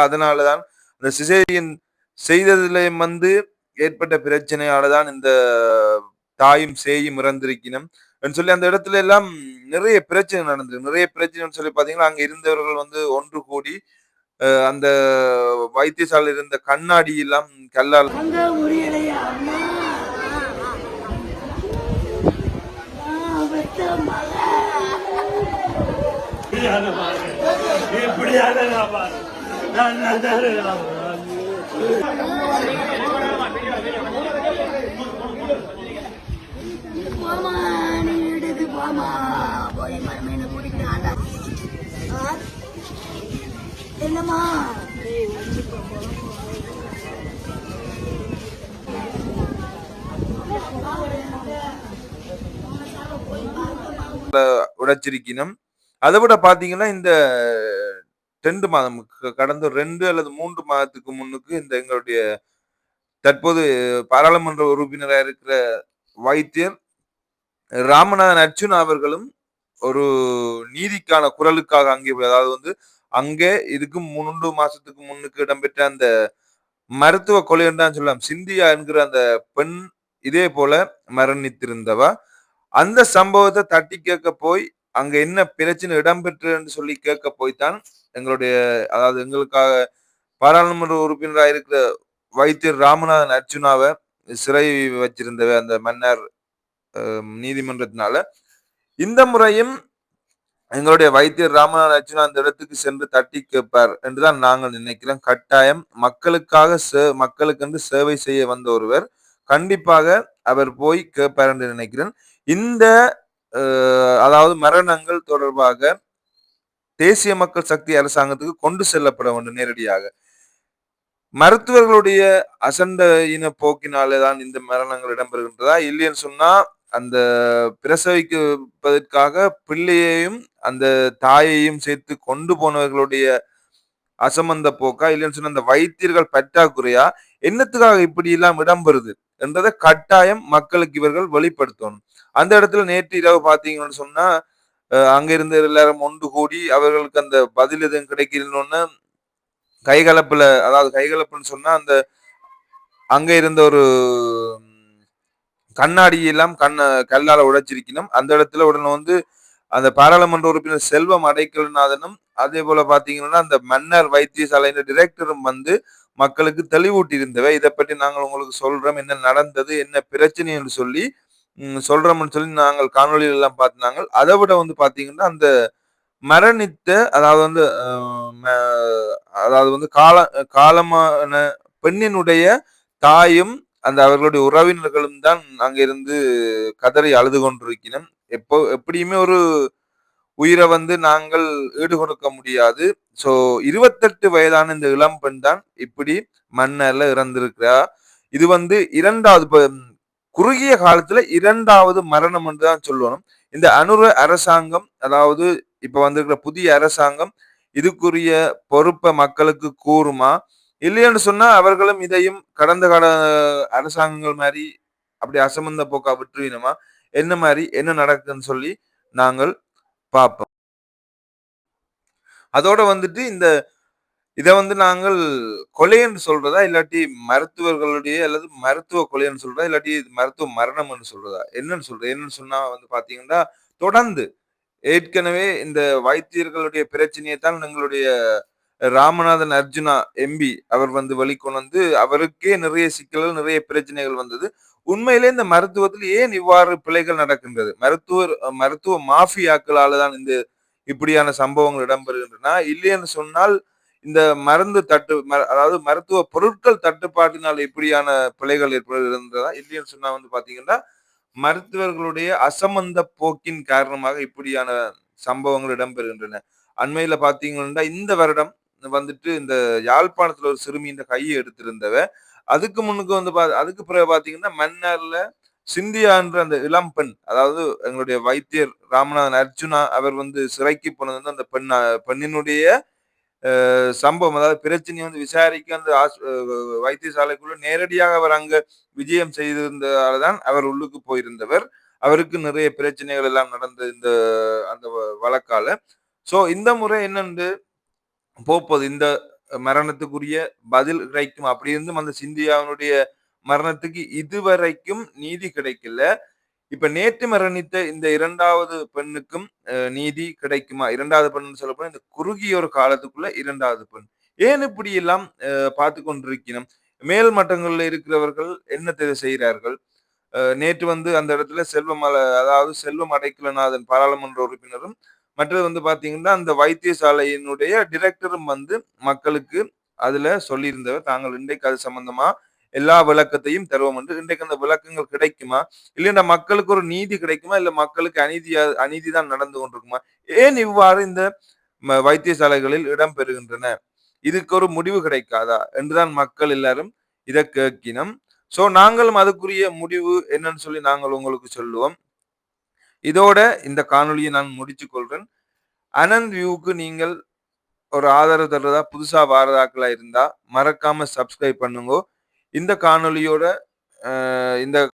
அதனாலதான் இந்த சிசேரியன் செய்ததிலையும் வந்து ஏற்பட்ட பிரச்சனையால தான் இந்த தாயும் சேயும் இறந்திருக்கணும் சொல்லி அந்த இடத்துல எல்லாம் நிறைய பிரச்சனை நடந்தது நிறைய பிரச்சனைன்னு சொல்லி பாத்தீங்கன்னா அங்க இருந்தவர்கள் வந்து ஒன்று கூடி அந்த வைத்தியசாலையில் இருந்த கண்ணாடி எல்லாம் கல்லால் இப்படியான மாமா நீ வீட்டுக்கு போமா போய் என்னம்மா உடைச்சிருக்கணும். அதை விட பாத்தீங்கன்னா இந்த ரெண்டு மாதம் க- கடந்த ரெண்டு அல்லது மூன்று மாதத்துக்கு முன்னுக்கு இந்த எங்களுடைய தற்போது பாராளுமன்ற உறுப்பினராக இருக்கிற வைத்தியர் ராமநாதன் அர்ஜுன் அவர்களும் ஒரு நீதிக்கான குரலுக்காக அங்கே போய் அதாவது வந்து அங்கே இதுக்கு மூன்று மாசத்துக்கு முன்னுக்கு இடம்பெற்ற அந்த மருத்துவ கொலை என்று சொல்லலாம். சிந்தியா என்கிற அந்த பெண் இதே போல மரணித்திருந்தவா? அந்த சம்பவத்தை தட்டி கேட்க போய் அங்க என்ன பிரச்சனை இடம்பெற்றுன்னு சொல்லி கேட்க போய்தான் எங்களுடைய அதாவது எங்களுக்காக பாராளுமன்ற உறுப்பினராக இருக்கிற வைத்தியர் ராமநாதன் அர்ஜுனாவை சிறை வச்சிருந்தவ அந்த மன்னர் நீதிமன்றத்தினால. இந்த முறையும் எங்களுடைய வைத்தியர் ராமநாதன் அர்ஜுனா அந்த இடத்துக்கு சென்று தட்டி கேட்பார் என்றுதான் நாங்கள் நினைக்கிறோம். கட்டாயம் மக்களுக்காக சே- மக்களுக்கென்று சேவை செய்ய வந்த ஒருவர் கண்டிப்பாக அவர் போய் கேட்பார் என்று நினைக்கிறேன். இந்த அதாவது மரணங்கள் தொடர்பாக தேசிய மக்கள் சக்தி அரசாங்கத்துக்கு கொண்டு செல்லப்பட வேண்டும் நேரடியாக. மருத்துவர்களுடைய அசண்ட இன போக்கினாலே தான் இந்த மரணங்கள் இடம்பெறுகின்றதா? இல்லைன்னு சொன்னா அந்த பிரசவிப்பதற்காக பிள்ளையையும் அந்த தாயையும் சேர்த்து கொண்டு போனவர்களுடைய அசமந்த போக்கா? இல்லைன்னு சொன்னா அந்த வைத்தியர்கள் பற்றாக்குறையா? என்னத்துக்காக இப்படி எல்லாம் இடம்பெறுது? என்றதை கட்டாயம் மக்களுக்கு இவர்கள் வெளிப்படுத்தணும். அந்த இடத்துல நேற்று இரவு பார்த்தீங்கன்னு சொன்னா அங்கிருந்து இருந்த எல்லாரும் ஒன்று கூடி அவர்களுக்கு அந்த பதில் எதுவும் கிடைக்கலன்னு கைகலப்புல அதாவது கைகலப்புன்னு சொன்னா அந்த அங்க இருந்த ஒரு கண்ணாடியெல்லாம் கண்ண கல்லால உடைச்சிருக்கணும். அந்த இடத்துல உடனே வந்து அந்த பாராளுமன்ற உறுப்பினர் செல்வம் அடைக்கல்நாதனும் அதே போல பாத்தீங்கன்னா அந்த மன்னர் வைத்தியசாலையின் டிரெக்டரும் வந்து மக்களுக்கு தெளிவூட்டியிருந்தவை. இதை பற்றி நாங்கள் உங்களுக்கு சொல்றோம். என்ன நடந்தது என்ன பிரச்சனை என்று சொல்லி சொல்றோம்னு சொல்லி நாங்கள் காணொளிகள் எல்லாம் பார்த்தாங்க அதை விட வந்து பாத்தீங்கன்னா அந்த மரணித்த அதாவது வந்து ம- அதாவது வந்து கால காலமான பெண்ணினுடைய தாயும் அந்த அவர்களுடைய உறவினர்களும் தான் அங்கிருந்து கதறி அழுது கொண்டிருக்கிறோம் எப்போ எப்படியுமே ஒரு உயிரை வந்து நாங்கள் ஈடு கொடுக்க முடியாது. ஸோ இருபத்தெட்டு வயதான இந்த இளம் பெண் தான் இப்படி மன்னர்ல இறந்திருக்கிறா. இது வந்து இரண்டாவது குறுகிய காலத்துல இரண்டாவது மரணம் என்று தான் சொல்லணும். இந்த அனுர அரசாங்கம் அதாவது இப்ப வந்திருக்கிற புதிய அரசாங்கம் இதுக்குரிய பொறுப்பை மக்களுக்கு கூறுமா? இல்லைன்னு சொன்னா அவர்களும் இதையும் கடந்த கால அரசாங்கங்கள் மாதிரி அப்படி அசமந்த போக்கா விட்டுருவினமா? என்ன மாதிரி என்ன நடக்குதுன்னு சொல்லி நாங்கள் பார்ப்போம். அதோட வந்துட்டு இந்த இதை வந்து நாங்கள் கொலைன்னு சொல்றதா இல்லாட்டி மருத்துவர்களுடைய அல்லது மருத்துவ கொலைன்னு சொல்றதா இல்லாட்டி மருத்துவ மரணம்னு சொல்றதா? என்னன்னு சொல்றது என்னன்னு சொன்னா வந்து பாத்தீங்கன்னா தொடர்ந்து ஏற்கனவே இந்த வைத்தியர்களுடைய பிரச்சனையை தான் எங்களுடைய ராமநாதன் அர்ஜுனா எம்பி அவர் வந்து வெளிக்கொண்டு வந்து அவருக்கே நிறைய சிக்கல்கள் நிறைய பிரச்சனைகள் வந்தது. உண்மையிலே இந்த மருத்துவத்தில் ஏன் இவ்வாறு பிழைகள் நடக்கின்றது? மருத்துவர் மருத்துவ மாஃபியாக்களால தான் இந்த இப்படியான சம்பவங்கள் இடம்பெறுகின்றன. இல்லைன்னு சொன்னால் இந்த மருந்து தட்டு ம- அதாவது மருத்துவ பொருட்கள் தட்டுப்பாட்டினால் இப்படியான பிழைகள் ஏற்படுகின்றதா இல்லைன்னு சொன்னா வந்து பாத்தீங்கன்னா மருத்துவர்களுடைய அசமந்த போக்கின் காரணமாக இப்படியான சம்பவங்கள் இடம்பெறுகின்றன. அண்மையில பாத்தீங்கன்னா இந்த வருடம் வந்துட்டு இந்த யாழ்ப்பாணத்துல ஒரு சிறுமி இந்த கையை எடுத்திருந்தவ அதுக்கு முன்னுக்கு வந்து பா அதுக்கு பிறகு பாத்தீங்கன்னா மன்னர்ல சிந்தியான்ற அந்த இளம் பெண் அதாவது எங்களுடைய வைத்தியர் ராமநாதன் அர்ஜுனா அவர் வந்து சிறைக்கு போனது வந்து அந்த பெண் பெண்ணினுடைய சம்பவம் அதாவது பிரச்சனையை வந்து விசாரிக்க அந்த வைத்தியசாலைக்குள்ள நேரடியாக அவர் அங்க விஜயம் செய்திருந்ததால தான் அவர் உள்ளுக்கு போயிருந்தவர். அவருக்கு நிறைய பிரச்சனைகள் எல்லாம் நடந்த இந்த அந்த வ- வழக்கால. சோ இந்த முறை என்னன்னு போப்பது இந்த மரணத்துக்குரிய பதில் கிடைக்கும். அப்படி இருந்தும் அந்த சிந்தியாவினுடைய மரணத்துக்கு இதுவரைக்கும் நீதி கிடைக்கல. இப்ப நேற்று மரணித்த இந்த இரண்டாவது பெண்ணுக்கும் அஹ், நீதி கிடைக்குமா? இரண்டாவது பெண் சொல்ல போனா இந்த குறுகிய ஒரு காலத்துக்குள்ள இரண்டாவது பெண். ஏன் இப்படி எல்லாம் அஹ், பார்த்து கொண்டிருக்கணும்? மேல் மட்டங்களில் இருக்கிறவர்கள் என்ன செய்கிறார்கள்? நேற்று வந்து அந்த இடத்துல செல்வம் அல- அதாவது செல்வம் அடைக்கலநாதன் பாராளுமன்ற உறுப்பினரும் மற்றது வந்து பார்த்தீங்கன்னா அந்த வைத்தியசாலையினுடைய டிரெக்டரும் வந்து மக்களுக்கு அதுல சொல்லியிருந்தவர். தாங்கள் இன்றைக்கு அது சம்பந்தமா எல்லா விளக்கத்தையும் தருவோம் என்று இன்றைக்கு அந்த விளக்கங்கள் கிடைக்குமா? இல்லைன்னா மக்களுக்கு ஒரு நீதி கிடைக்குமா? இல்லை மக்களுக்கு அநீதி அநீதி தான் நடந்து கொண்டிருக்குமா? ஏன் இவ்வாறு இந்த வைத்தியசாலைகளில் இடம் பெறுகின்றன? இதுக்கு ஒரு முடிவு கிடைக்காதா? என்றுதான் மக்கள் எல்லாரும் இதை கேட்கினோம். சோ நாங்களும் அதுக்குரிய முடிவு என்னன்னு சொல்லி நாங்கள் உங்களுக்கு சொல்லுவோம். இதோட இந்த காணொலியை நான் முடிச்சு கொள்றேன். அனந்த் வியூவுக்கு நீங்கள் ஒரு ஆதரவு தர்றதா புதுசா வாரதாக்களா இருந்தா மறக்காம சப்ஸ்கிரைப் பண்ணுங்க. இந்த காணொலியோட இந்த